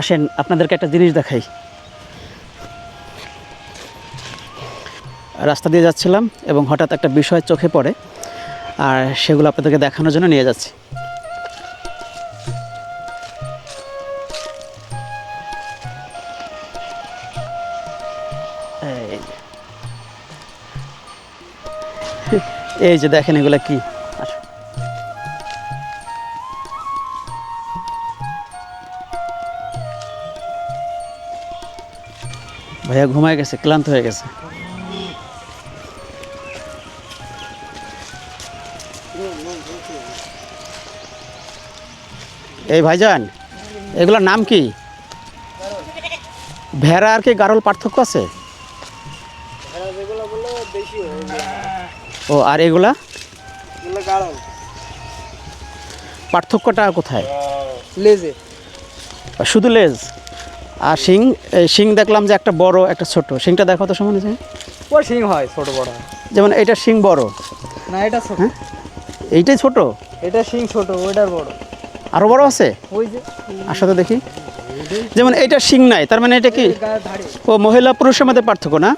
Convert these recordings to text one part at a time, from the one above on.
আসেন, আপনাদেরকে একটা জিনিস দেখাই। রাস্তা দিয়ে যাচ্ছিলাম এবং হঠাৎ একটা বিষয় চোখে পড়ে, আর সেগুলো আপনাদেরকে দেখানোর জন্য নিয়ে যাচ্ছি। এই যে। দেখেন এগুলো কি? ভাইয়া ঘুমায় গেছে ক্লান্ত হয়ে গেছে। এই ভাইজান এগুলোর নাম কি? ভেড়া আর কি গারল পার্থক্য আছে? ও আর এগুলা? পার্থক্যটা কোথায়? লেজে। শুধু লেজ? আর শিং শিং দেখলাম যে একটা বড় একটা ছোট। শিংটা দেখো তো সমান ও শিং হয় ছোট বড়। হয়। যেমন এটা শিং বড়। না এটা ছোট। এইটাই ছোট? এটা শিং ছোট ওইটার বড়। আরও বড় আছে? ওই যে। আসলে দেখি। যেমন এইটা শিং নাই তার মানে এটা কি? ও মহিলা পুরুষের মধ্যে পার্থক্য না?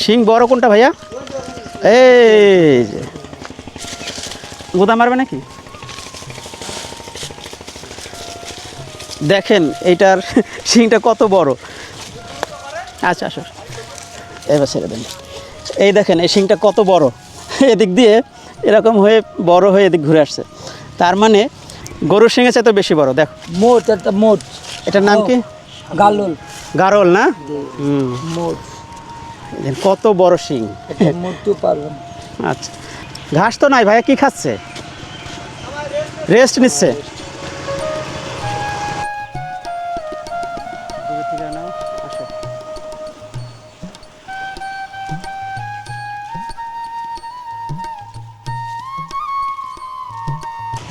শিং বড় কোনটা ভাইয়া? এই গোদা মারবে নাকি? দেখেন এইটার শিংটা কত বড়? আচ্ছা আসো এবার ছেড়ে দেন। এই দেখেন এই শিংটা কত বড়? এদিক দিয়ে এরকম হয়ে বড় হয়ে এদিক ঘুরে আসছে। তার মানে গরুর শিঙের চাইতে বেশি বড় দেখো। মোট একটা মোট। এটার নাম কি? গালুল গারল না? মোট। কত বড় শিং আচ্ছা। ঘাস তো নাই ভাইয়া কি খাচ্ছে? রেস্ট নিচ্ছে।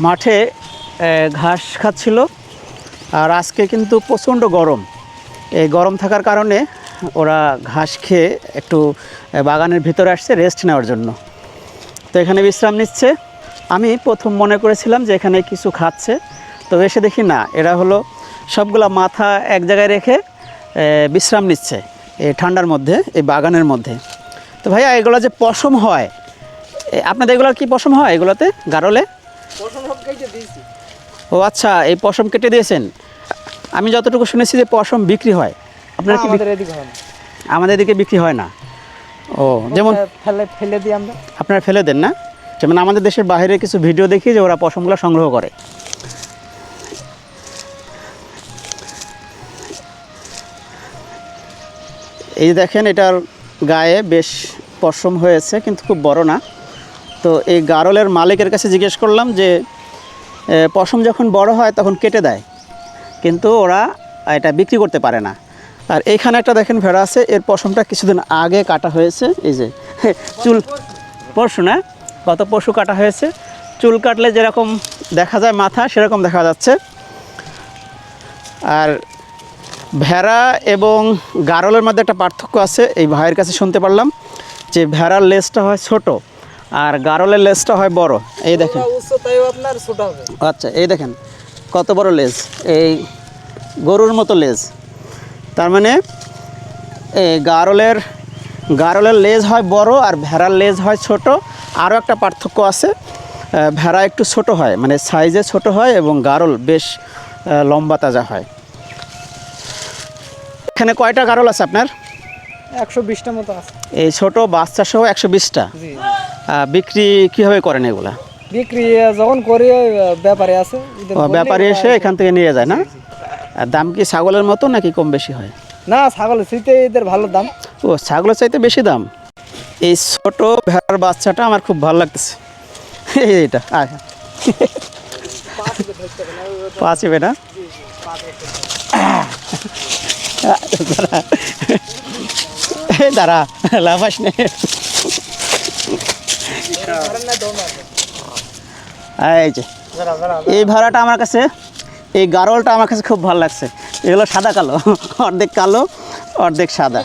মাঠে ঘাস খাচ্ছিল। আর আজকে কিন্তু প্রচণ্ড গরম। এই গরম থাকার কারণে ওরা ঘাস খেয়ে একটু বাগানের ভিতরে আসছে রেস্ট নেওয়ার জন্য। তো এখানে বিশ্রাম নিচ্ছে। আমি প্রথম মনে করেছিলাম যে এখানে কিছু খাচ্ছে। তো এসে দেখি না, এরা হলো সবগুলা মাথা এক জায়গায় রেখে বিশ্রাম নিচ্ছে এই ঠান্ডার মধ্যে, এই বাগানের মধ্যে। তো ভাইয়া, এগুলো যে পশম হয় আপনাদের এগুলো কি পশম হয় এগুলোতে? গারলে? ও আচ্ছা এই পশম কেটে দিয়েছেন? আমি যতটুকু শুনেছি যে পশম বিক্রি হয়। আপনার কি আমাদের এদিকে হয় না। আমাদের এদিকে বিক্রি হয় না। ও যেমন ফেলে ফেলে দিই আমরা। আপনারা ফেলে দেন না। যেমন আমাদের দেশের বাইরে কিছু ভিডিও দেখি যে ওরা পশমগুলো সংগ্রহ করে। এই দেখেন এটার গায়ে বেশ পশম হয়েছে কিন্তু খুব বড় না। তো এই গারলের মালিকের কাছে জিজ্ঞেস করলাম যে পশম যখন বড় হয় তখন কেটে দেয়, কিন্তু ওরা এটা বিক্রি করতে পারে না। আর এইখানে একটা দেখেন ভেড়া আছে, এর পশমটা কিছুদিন আগে কাটা হয়েছে, এই যে, চুল পরশু না গত পশু কাটা হয়েছে, চুল কাটলে যেরকম দেখা যায় মাথা, সেরকম দেখা যাচ্ছে। আর ভেড়া এবং গারলের মধ্যে একটা পার্থক্য আছে, এই ভাইয়ের কাছে শুনতে পারলাম যে ভেড়ার লেজটা হয় ছোট। আর গারলের লেজটা হয় বড়। এই দেখেন। আচ্ছা এই দেখেন কত বড় লেজ। এই গরুর মতো লেজ। তার মানে এই গারলের গারলের লেজ হয় বড় আর ভেড়ার লেজ হয় ছোট। আরও একটা পার্থক্য আছে। ভেড়া একটু ছোট হয় মানে সাইজে ছোট হয় এবং গারল বেশ লম্বা তাজা হয়। এখানে কয়টা গারল আছে আপনার? একশো বিশটা মতো আছে। এই ছোট বাচ্চা সহ একশো বিশটা। বিক্রি কীভাবে করেন এগুলা? বিক্রি যখন করি ব্যাপারে আছে। ব্যাপারী এসে এখান থেকে নিয়ে যায় না? দাম কি ছাগলের মতো নাকি কম বেশি হয়? না ছাগলের শীতে এদের ভালো দাম। ও ছাগলের চাইতে বেশি দাম? এই ছোট ভেড়ার বাচ্চাটা আমার খুব ভালো লাগতেছে। এই এটা আয়। পাঁচ হবে না? দাঁড়া লাফাস নে। এই যে, এই ভাড়াটা আমার কাছে, এই গারোলটা আমার কাছে খুব ভালো লাগছে। এগুলো সাদা কালো, অর্ধেক কালো, অর্ধেক সাদা।